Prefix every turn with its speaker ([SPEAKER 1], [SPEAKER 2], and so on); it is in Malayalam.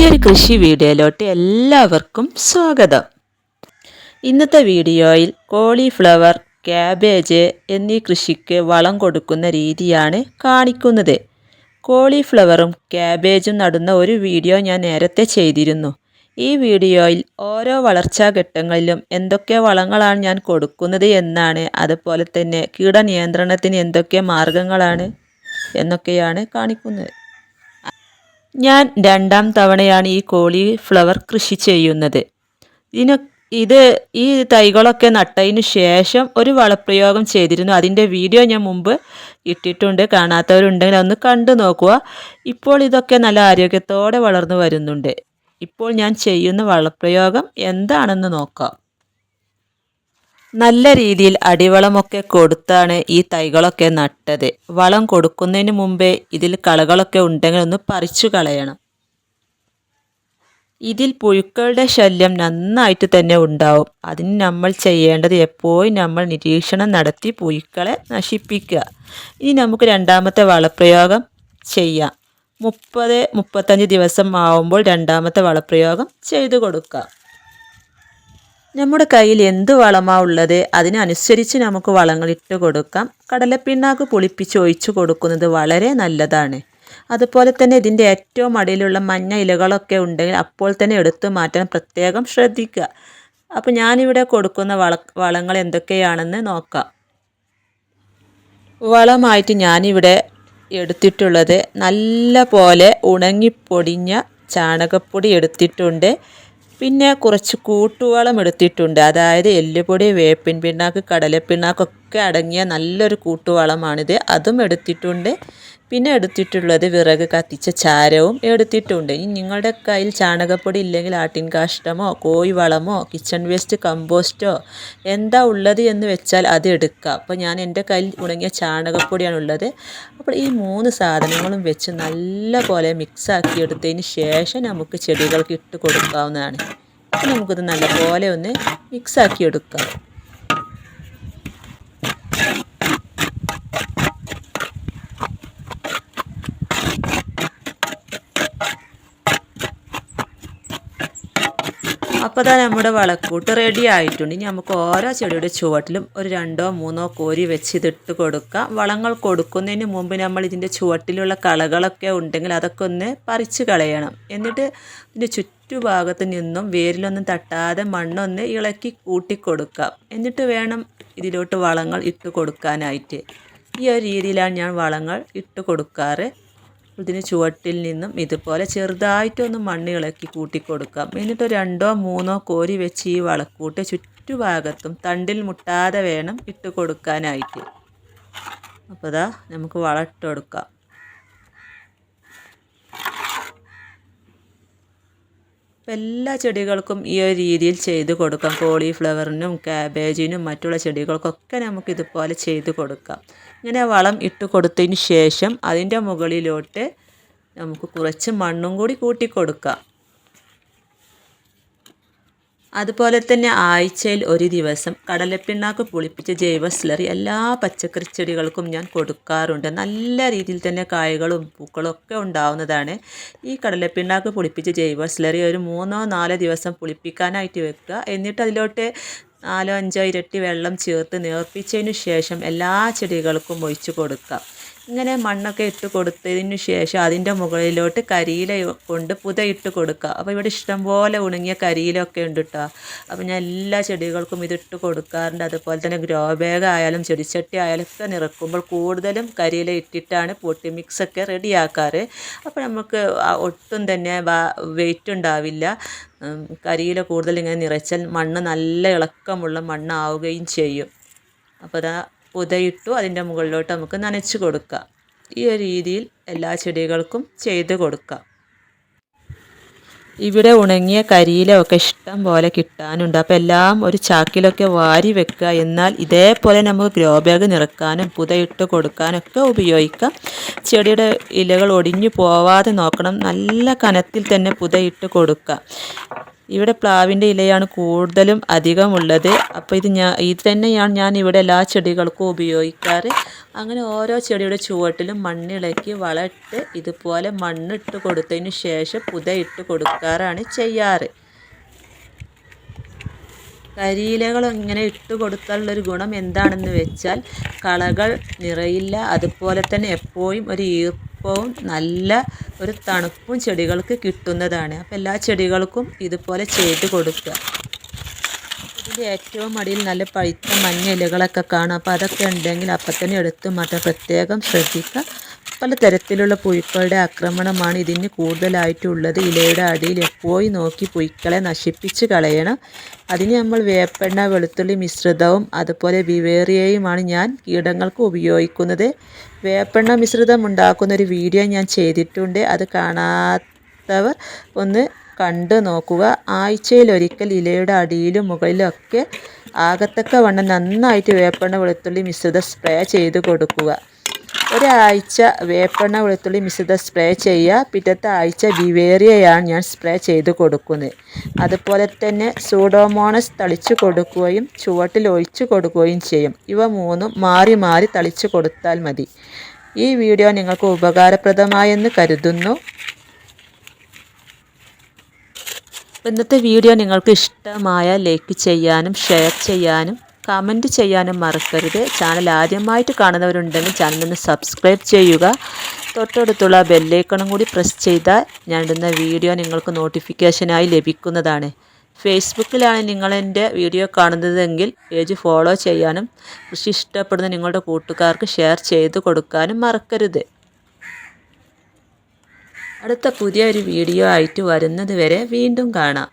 [SPEAKER 1] പുതിയൊരു കൃഷി വീഡിയോയിലോട്ട് എല്ലാവർക്കും സ്വാഗതം. ഇന്നത്തെ വീഡിയോയിൽ കോളിഫ്ലവർ ക്യാബേജ് എന്നീ കൃഷിക്ക് വളം കൊടുക്കുന്ന രീതിയാണ് കാണിക്കുന്നത്. കോളിഫ്ലവറും ക്യാബേജും നടുന്ന ഒരു വീഡിയോ ഞാൻ നേരത്തെ ചെയ്തിരുന്നു. ഈ വീഡിയോയിൽ ഓരോ വളർച്ചാ ഘട്ടങ്ങളിലും എന്തൊക്കെ വളങ്ങളാണ് ഞാൻ കൊടുക്കുന്നത് എന്നാണ് അതുപോലെ തന്നെ കീടനിയന്ത്രണത്തിന് എന്തൊക്കെ മാർഗങ്ങളാണ് എന്നൊക്കെയാണ് കാണിക്കുന്നത്. ഞാൻ രണ്ടാം തവണയാണ് ഈ കോളിഫ്ലവർ കൃഷി ചെയ്യുന്നത്. ഇതിന് ഇത് ഈ തൈകളൊക്കെ നട്ടതിന് ശേഷം ഒരു വളപ്രയോഗം ചെയ്തിരുന്നു. അതിന്റെ വീഡിയോ ഞാൻ മുമ്പ് ഇട്ടിട്ടുണ്ട്. കാണാത്തവരുണ്ടെങ്കിൽ ഒന്ന് കണ്ടു നോക്കുക. ഇപ്പോൾ ഇതൊക്കെ നല്ല ആരോഗ്യത്തോടെ വളർന്നു വരുന്നുണ്ട്. ഇപ്പോൾ ഞാൻ ചെയ്യുന്ന വളപ്രയോഗം എന്താണെന്ന് നോക്കാം. നല്ല രീതിയിൽ അടിവളമൊക്കെ കൊടുത്താണ് ഈ തൈകളൊക്കെ നട്ടത്. വളം കൊടുക്കുന്നതിന് മുമ്പേ ഇതിൽ കളകളൊക്കെ ഉണ്ടെങ്കിൽ ഒന്ന് പറിച്ചു കളയണം. ഇതിൽ പുഴുക്കളുടെ ശല്യം നന്നായിട്ട് തന്നെ ഉണ്ടാവും. അതിന് നമ്മൾ ചെയ്യേണ്ടത് എപ്പോഴും നമ്മൾ നിരീക്ഷണം നടത്തി പുഴുക്കളെ നശിപ്പിക്കുക. ഇനി നമുക്ക് രണ്ടാമത്തെ വളപ്രയോഗം ചെയ്യാം. മുപ്പത് മുപ്പത്തഞ്ച് ദിവസം ആവുമ്പോൾ രണ്ടാമത്തെ വളപ്രയോഗം ചെയ്തു കൊടുക്കാം. നമ്മുടെ കയ്യിൽ എന്ത് വളമാണ് ഉള്ളത്? അതിനനുസരിച്ച് നമുക്ക് വളങ്ങൾ ഇട്ട് കൊടുക്കാം. കടലപ്പിണ്ണാക്ക് പുളിപ്പിച്ച് ഒഴിച്ചു കൊടുക്കുന്നത് വളരെ നല്ലതാണ്. അതുപോലെ തന്നെ ഇതിന്റെ ഏറ്റവും അടിയിലുള്ള മഞ്ഞ ഇലകളൊക്കെ ഉണ്ടെങ്കിൽ അപ്പോൾ തന്നെ എടുത്തു മാറ്റാൻ പ്രത്യേകം ശ്രദ്ധിക്കുക. അപ്പോൾ ഞാനിവിടെ കൊടുക്കുന്ന വള വളങ്ങൾ എന്തൊക്കെയാണെന്ന് നോക്കാം. വളമായിട്ട് ഞാനിവിടെ എടുത്തിട്ടുള്ളത് നല്ല പോലെ ഉണങ്ങിപ്പൊടിഞ്ഞ ചാണകപ്പൊടി എടുത്തിട്ടുണ്ട്. പിന്നെ കുറച്ച് കൂട്ടുവളം എടുത്തിട്ടുണ്ട്. അതായത് എല്ലുപൊടി വേപ്പിൻ പിണ്ണാക്ക് കടലപ്പിണ്ണാക്കൊക്കെ അടങ്ങിയ നല്ലൊരു കൂട്ടുവളമാണിത്. അതും എടുത്തിട്ടുണ്ട്. പിന്നെ എടുത്തിട്ടുള്ളത് വിറക് കത്തിച്ച ചാരവും എടുത്തിട്ടുണ്ട്. ഇനി നിങ്ങളുടെ കയ്യിൽ ചാണകപ്പൊടി ഇല്ലെങ്കിൽ ആട്ടിൻ കാഷ്ടമോ കോഴി വളമോ കിച്ചൺ വേസ്റ്റ് കമ്പോസ്റ്റോ എന്താ ഉള്ളത് എന്ന് വെച്ചാൽ അത് എടുക്കുക അപ്പോൾ ഞാൻ എന്റെ കയ്യിൽ ഉണങ്ങിയ ചാണകപ്പൊടിയാണ് ഉള്ളത്. അപ്പോൾ ഈ മൂന്ന് സാധനങ്ങളും വെച്ച് നല്ല പോലെ മിക്സാക്കി എടുത്തതിന് ശേഷം നമുക്ക് ചെടികൾക്ക് ഇട്ട് കൊടുക്കാവുന്നതാണ്. അപ്പോൾ നമുക്കിത് നല്ലപോലെ ഒന്ന് മിക്സാക്കി എടുക്കാം. അപ്പോൾ തന്നെ നമ്മുടെ വളക്കൂട്ട് റെഡി ആയിട്ടുണ്ട്. ഇനി നമുക്ക് ഓരോ ചെടിയുടെ ചുവട്ടിലും ഒരു രണ്ടോ മൂന്നോ കോരി വെച്ച് ഇതിട്ട് കൊടുക്കുക വളങ്ങൾ കൊടുക്കുന്നതിന് മുമ്പ് നമ്മൾ ഇതിന്റെ ചുവട്ടിലുള്ള കളകളൊക്കെ ഉണ്ടെങ്കിൽ അതൊക്കെ ഒന്ന് പറിച്ച് കളയണം. എന്നിട്ട് ഇതിന്റെ ചുറ്റുഭാഗത്ത് നിന്നും വേരിലൊന്നും തട്ടാതെ മണ്ണൊന്ന് ഇളക്കി കൂട്ടിക്കൊടുക്കാം എന്നിട്ട് വേണം ഇതിലോട്ട് വളങ്ങൾ ഇട്ട് കൊടുക്കാനായിട്ട്. ഈ ഒരു രീതിയിലാണ് ഞാൻ വളങ്ങൾ ഇട്ട് കൊടുക്കാറ്. ഇതിന് ചുവട്ടിൽ നിന്നും ഇതുപോലെ ചെറുതായിട്ടൊന്ന് മണ്ണ് ഇളക്കി കൂട്ടിക്കൊടുക്കാം. എന്നിട്ട് രണ്ടോ മൂന്നോ കോരി വെച്ച് ഈ വളക്കൂട്ട് ചുറ്റുഭാഗത്തും തണ്ടിൽ മുട്ടാതെ വേണം ഇട്ട് കൊടുക്കാനായിട്ട്. അപ്പോൾ ഇതാ നമുക്ക് വളമിട്ട് കൊടുക്കാം. എല്ലാ ചെടികൾക്കും ഈ ഒരു രീതിയിൽ ചെയ്ത് കൊടുക്കാം. കോളിഫ്ലവറിനും കാബേജിനും മറ്റുള്ള ചെടികൾക്കൊക്കെ നമുക്ക് ഇതുപോലെ ചെയ്ത് കൊടുക്കാം. ഇങ്ങനെ വളം ഇട്ട് കൊടുത്തതിന് ശേഷം അതിന്റെ മുകളിലോട്ട് നമുക്ക് കുറച്ച് മണ്ണും കൂടി കൂട്ടി കൊടുക്കാം. അതുപോലെ തന്നെ ആഴ്ചയിൽ ഒരു ദിവസം കടലപ്പിണ്ണാക്ക് പുളിപ്പിച്ച ജൈവ സ്ലറി എല്ലാ പച്ചക്കറി ചെടികൾക്കും ഞാൻ കൊടുക്കാറുണ്ട്. നല്ല രീതിയിൽ തന്നെ കായകളും പൂക്കളും ഒക്കെ ഉണ്ടാവുന്നതാണ്. ഈ കടലപ്പിണ്ണാക്ക് പുളിപ്പിച്ച ജൈവ സ്ലറി ഒരു മൂന്നോ നാലോ ദിവസം പുളിപ്പിക്കാനായിട്ട് വെക്കുക. എന്നിട്ട് അതിലോട്ട് നാലോ അഞ്ചോ ഇരട്ടി വെള്ളം ചേർത്ത് നേർപ്പിച്ചതിന് ശേഷം എല്ലാ ചെടികൾക്കും ഒഴിച്ചു കൊടുക്കുക. ഇങ്ങനെ മണ്ണൊക്കെ ഇട്ട് കൊടുത്തതിന് ശേഷം അതിന്റെ മുകളിലോട്ട് കരിയില കൊണ്ട് പുതയിട്ട് കൊടുക്കുക അപ്പോൾ ഇവിടെ ഇഷ്ടംപോലെ ഉണങ്ങിയ കരിയിലൊക്കെ ഉണ്ട് കേട്ടോ അപ്പോൾ ഞാൻ എല്ലാ ചെടികൾക്കും ഇതിട്ട് കൊടുക്കാറുണ്ട്. അതുപോലെ തന്നെ ഗ്രോ ബാഗ് ആയാലും ചെടിച്ചട്ടി ആയാലും ഒക്കെ നിറക്കുമ്പോൾ കൂടുതലും കരിയില ഇട്ടിട്ടാണ് പൊട്ടി മിക്സൊക്കെ റെഡിയാക്കാറ്. അപ്പോൾ നമുക്ക് ഒട്ടും തന്നെ വെയിറ്റ് ഉണ്ടാവില്ല. കരിയില കൂടുതൽ ഇങ്ങനെ നിറച്ചാൽ മണ്ണ് നല്ല ഇളക്കമുള്ള മണ്ണാവുകയും ചെയ്യും. അപ്പോൾ അതാ പുതയിട്ടു അതിന്റെ മുകളിലോട്ട് നമുക്ക് നനച്ച് കൊടുക്കാം. ഈ ഒരു രീതിയിൽ എല്ലാ ചെടികൾക്കും ചെയ്ത് കൊടുക്കാം. ഇവിടെ ഉണങ്ങിയ കരിയിലൊക്കെ ഇഷ്ടം പോലെ കിട്ടാനുണ്ട്. അപ്പോൾ എല്ലാം ഒരു ചാക്കിലൊക്കെ വാരി വെക്കുക. എന്നാൽ ഇതേപോലെ നമുക്ക് ഗ്രോ ബാഗ് നിറക്കാനും പുതയിട്ട് കൊടുക്കാനൊക്കെ ഉപയോഗിക്കാം. ചെടിയുടെ ഇലകൾ ഒടിഞ്ഞു പോവാതെ നോക്കണം. നല്ല കനത്തിൽ തന്നെ പുതയിട്ട് കൊടുക്കുക ഇവിടെ പ്ലാവിന്റെ ഇലയാണ് കൂടുതലും അധികം ഉള്ളത് അപ്പോൾ ഇത് ഞാൻ ഇത് തന്നെയാണ് ഞാൻ ഇവിടെ എല്ലാ ചെടികൾക്കും ഉപയോഗിക്കാറ്. അങ്ങനെ ഓരോ ചെടിയുടെ ചുവട്ടിലും മണ്ണിളക്കി വളമിട്ട് ഇതുപോലെ മണ്ണിട്ട് കൊടുത്തതിന് ശേഷം പുതയിട്ട് കൊടുക്കാറാണ് ചെയ്യാറ്. കരിയിലകൾ ഇങ്ങനെ ഇട്ട് കൊടുത്താലുള്ളൊരു ഗുണം എന്താണെന്ന് വെച്ചാൽ കളകൾ നിറയില്ല. അതുപോലെ തന്നെ എപ്പോഴും ഒരു ഈർപ്പവും നല്ല ഒരു തണുപ്പും ചെടികൾക്ക് കിട്ടുന്നതാണ്. അപ്പോൾ എല്ലാ ചെടികൾക്കും ഇതുപോലെ ചെയ്ത് കൊടുക്കുക. ഇതിന്റെ ഏറ്റവും അടിയിൽ നല്ല പഴുത്ത മഞ്ഞ ഇലകളൊക്കെ കാണും. അപ്പോൾ അതൊക്കെ ഉണ്ടെങ്കിൽ അപ്പം തന്നെ എടുത്ത് മാറ്റാൻ പ്രത്യേകം ശ്രദ്ധിക്കുക. പല തരത്തിലുള്ള പുഴുക്കളുടെ ആക്രമണമാണ് ഇതിന് കൂടുതലായിട്ടുള്ളത്. ഇലയുടെ അടിയിൽ എപ്പോഴും നോക്കി പുഴുക്കളെ നശിപ്പിച്ച് കളയണം. അതിന് നമ്മൾ വേപ്പെണ്ണ വെളുത്തുള്ളി മിശ്രിതവും അതുപോലെ വിവേറിയയുമാണ് ഞാൻ കീടങ്ങൾക്ക് ഉപയോഗിക്കുന്നത്. വേപ്പെണ്ണ മിശ്രിതം ഉണ്ടാക്കുന്ന ഒരു വീഡിയോ ഞാൻ ചെയ്തിട്ടുണ്ട്. അത് കാണാത്തവർ ഒന്ന് കണ്ടു നോക്കുക. ആഴ്ചയിൽ ഒരിക്കൽ ഇലയുടെ അടിയിലും മുകളിലും ഒക്കെ ആകത്തക്ക വണ്ണം നന്നായിട്ട് വേപ്പെണ്ണ വെളുത്തുള്ളി മിശ്രിതം സ്പ്രേ ചെയ്ത് കൊടുക്കുക. ഒരാഴ്ച വേപ്പെണ്ണ വെളുത്തുള്ളി മിശ്രിതം സ്പ്രേ ചെയ്യുക. പിറ്റത്തെ ആഴ്ച വിവേറിയയാണ് ഞാൻ സ്പ്രേ ചെയ്ത് കൊടുക്കുന്നത്. അതുപോലെ തന്നെ സൂഡോമോണസ് തളിച്ചു കൊടുക്കുകയും ചുവട്ടിൽ ഒഴിച്ചു കൊടുക്കുകയും ചെയ്യും. ഇവ മൂന്നും മാറി മാറി തളിച്ചു കൊടുത്താൽ മതി. ഈ വീഡിയോ നിങ്ങൾക്ക് ഉപകാരപ്രദമായെന്ന് കരുതുന്നു. ഇന്നത്തെ വീഡിയോ നിങ്ങൾക്ക് ഇഷ്ടമായ ലൈക്ക് ചെയ്യാനും ഷെയർ ചെയ്യാനും കമന്റ് ചെയ്യാനും മറക്കരുത്. ചാനൽ ആദ്യമായിട്ട് കാണുന്നവരുണ്ടെങ്കിൽ ചാനലൊന്ന് സബ്സ്ക്രൈബ് ചെയ്യുക. തൊട്ടടുത്തുള്ള ബെല്ലേക്കണം കൂടി പ്രസ് ചെയ്താൽ ഞാൻ ഇടുന്ന വീഡിയോ നിങ്ങൾക്ക് നോട്ടിഫിക്കേഷനായി ലഭിക്കുന്നതാണ്. ഫേസ്ബുക്കിലാണ് നിങ്ങൾ എന്റെ വീഡിയോ കാണുന്നതെങ്കിൽ പേജ് ഫോളോ ചെയ്യാനും കൃഷി ഇഷ്ടപ്പെടുന്ന നിങ്ങളുടെ കൂട്ടുകാർക്ക് ഷെയർ ചെയ്ത് കൊടുക്കാനും മറക്കരുത്. അടുത്ത പുതിയൊരു വീഡിയോ ആയിട്ട് വരുന്നത് വരെ വീണ്ടും കാണാം.